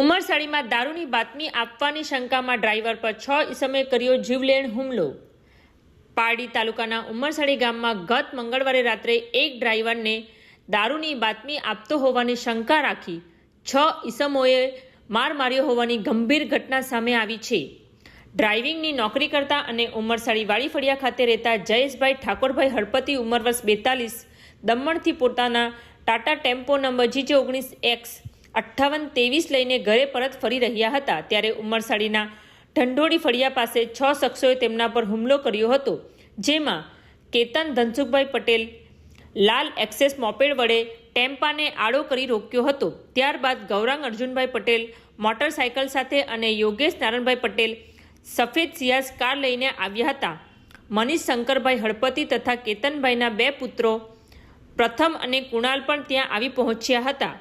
ઉમરસાડીમાં દારૂની બાતમી આપવાની શંકામાં ડ્રાઈવર પર છ ઈસમે કર્યો જીવલેણ હુમલો. પારડી તાલુકાના ઉમરસાડી ગામમાં ગત મંગળવારે રાત્રે એક ડ્રાઈવરને દારૂની બાતમી આપતો હોવાની શંકા રાખી છ ઈસમોએ માર માર્યો હોવાની ગંભીર ઘટના સામે આવી છે. ડ્રાઇવિંગની નોકરી કરતા અને ઉમરસાડી વાળીફળિયા ખાતે રહેતા જયેશભાઈ ઠાકોરભાઈ હળપતિ ઉંમર વર્ષ બેતાલીસ, દમણથી પોતાના ટાટા ટેમ્પો નંબર જીજે ઓગણીસ એક્સ અઠ્ઠાવન ત્રેવીસ લઈને ઘરે પરત ફરી રહ્યા હતા, ત્યારે ઉમરસાડીના ઢંઢોળી ફળિયા પાસે છ શખ્સોએ તેમના પર હુમલો કર્યો હતો, જેમાં કેતન ધનસુખભાઈ પટેલ, લાલ એક્સેસ મોપેડ વડે ટેમ્પાને આડો કરી રોક્યો હતો. ત્યારબાદ ગૌરાંગ અર્જુનભાઈ પટેલ, મોટરસાયકલ સાથે અને યોગેશ નારાયણભાઈ પટેલ, સફેદ સિયાઝ કાર લઈને આવ્યા હતા. મનીષ શંકરભાઈ હળપતિ તથા કેતનભાઈના બે પુત્રો પ્રથમ અને કુણાલ પણ ત્યાં આવી પહોંચ્યા હતા.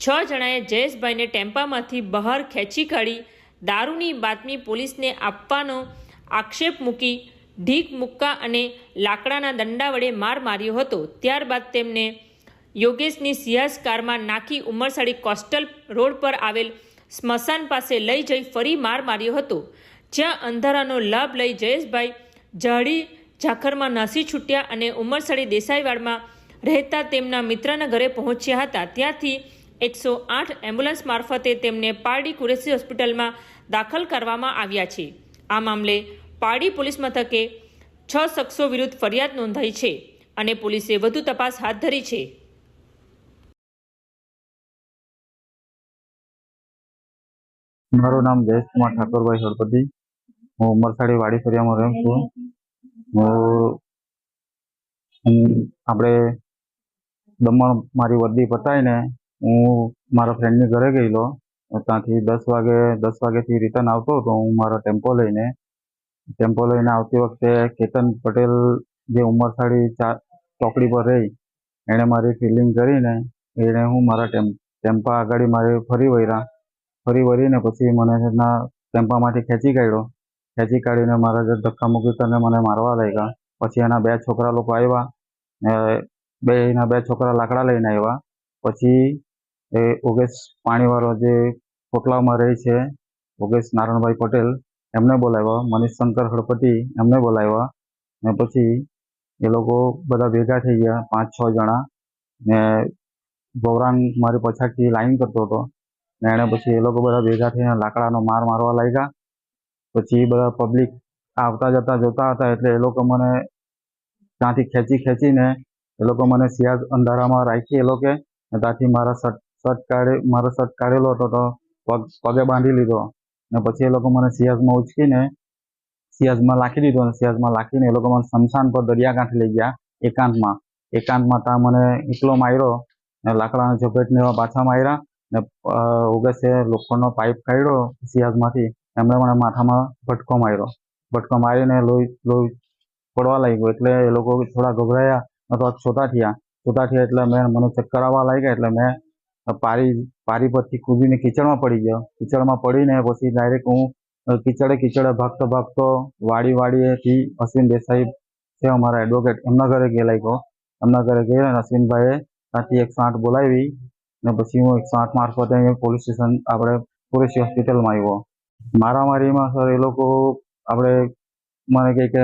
છ જણાએ જયેશભાઈને ટેમ્પામાંથી બહાર ખેંચી કાઢી દારૂની બાતમી પોલીસને આપવાનો આક્ષેપ મૂકી ઢીક મુક્કા અને લાકડાના દંડા વડે માર માર્યો હતો. ત્યારબાદ તેમને યોગેશની સિયાસ કારમાં નાખી ઉમરસાડી કોસ્ટલ રોડ પર આવેલ સ્મશાન પાસે લઈ જઈ ફરી માર માર્યો હતો. જ્યાં અંધારાનો લાભ લઈ જયેશભાઈ જાડી ઝાખરમાં નાસી છૂટ્યા અને ઉમરસાડી દેસાઈવાડમાં રહેતા તેમના મિત્રના ઘરે પહોંચ્યા હતા. ત્યાંથી એકસો આઠ એમ્બ્યુલન્સ મારફતે તેમને પારડી કુરેશી હોસ્પિટલમાં દાખલ કરવામાં આવ્યા છે. આ મામલે પારડી પોલીસ મથકે છ શખ્સો વિરુદ્ધ ફરિયાદ નોંધાઈ છે અને પોલીસે વધુ તપાસ હાથ ધરી છે. મારું નામ જયેશકુમાર ઠાકોરભાઈ હળપતિ હું ઉમરસાડી વાડી ફરિયામાં રહું છું. હું, આપણે દમણ મારી વર્દી પતાવીને હું મારા ફ્રેન્ડની ઘરે ગયેલો. ત્યાંથી દસ વાગે, દસ વાગેથી રિટર્ન આવતો હતો. હું મારો ટેમ્પો લઈને ટેમ્પો લઈને આવતી વખતે કેતન પટેલ જે ઉમરસાડી ચા, ચોકડી પર રહી, એણે મારી ફિલિંગ કરીને એણે હું મારા ટેમ, ટેમ્પા આગળ મારે ફરી વળ્યા. ફરી વળીને પછી મને એના ટેમ્પામાંથી ખેંચી કાઢ્યો. ખેંચી કાઢીને મારા જે ધક્કા મૂકી તને મને મારવા લાગ્યા. પછી એના બે છોકરા લોકો આવ્યા. બે એના બે છોકરા લાકડા લઈને આવ્યા. પછી એ ઓગેશ પાણીવાળો જે કોટલામાં રહે છે, ઓગેશ નારાયણભાઈ પટેલ, એમને બોલાવ્યા. મનીષ શંકર હળપતિ એમને બોલાવ્યા. ને પછી એ લોકો બધા ભેગા થઈ ગયા, પાંચ, છ જણા. ને ગૌરાંગ મારી પછાડથી લાઈન કરતો હતો. ને એણે પછી એ લોકો બધા ભેગા થઈને લાકડાનો માર મારવા લાગ્યા. પછી બધા પબ્લિક આવતા જતા જોતા હતા એટલે એ લોકો મને ત્યાંથી ખેંચી ખેંચીને એ લોકો મને સિયાજ અંધારામાં રાખી એ લોકોએ ને ત્યાંથી મારા શર્ટ શર્ટ કાઢી, મારો શર્ટ કાઢેલો હતો તો પગ, પગે બાંધી લીધો. ને પછી એ લોકો મને સિયાઝમાં ઉચકીને, સિયાઝમાં લાખી દીધો અને સિયાઝમાં લાખીને એ લોકો મને શમશાન પર દરિયાકાંઠે લઈ ગયા, એકાંતમાં. એકાંતમાં ત્યાં મને એકલો માર્યો ને લાકડાના ઝપેટને એવા પાછા માર્યા ને ઓગસ્ટે લોખંડનો પાઇપ કાઢ્યો સિયાઝમાંથી, એમણે મને માથામાં ભટકો માર્યો. ભટકો મારીને લોહી લોહી પડવા લાગ્યું એટલે એ લોકો થોડા ગભરાયા અથવા છોટા થયા. છોટા થયા એટલે મેં મને ચક્કર આવવા લાગ્યા એટલે મેં પારી પારી પરથી કૂદીને કીચડમાં પડી ગયો. કીચડમાં પડીને પછી ડાયરેક્ટ હું કિચડે કીચડે ભાગતો ભાગતો વાડી વાડીએથી અશ્વિન દેસાઈ છે અમારા એડવોકેટ એમના ઘરે ગયેલા ગયો એમના ઘરે ગયો અને અશ્વિનભાઈએ ત્યાંથી એકસો આઠ બોલાવી ને પછી હું એકસો આઠ મારફતે પોલીસ સ્ટેશન આપણે પોલીસ હોસ્પિટલમાં આવ્યો. મારામારીમાં સર એ લોકો આપણે મને કહે કે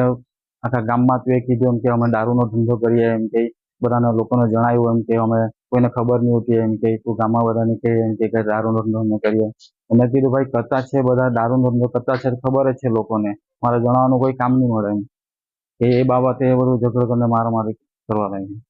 આખા ગામમાં તું એ કીધું એમ કે અમે દારૂનો ધંધો કરીએ એમ કે બધાને લોકોને જણાવ્યું એમ કે અમે કોઈને ખબર નહીં હોતી, એમ કે તું ગામમાં બધાને કહે, એમ કે દારૂ ધંધો અમે કરીએ. મેં કીધું, ભાઈ કરતા છે બધા દારૂનો ધંધો કરતા છે, ખબર જ છે લોકોને. મારે જણાવવાનું કોઈ કામ નહીં મળે એમ. કે એ બાબતે બધું ઝઘડો કરીને મારામારી કરવા લાગી.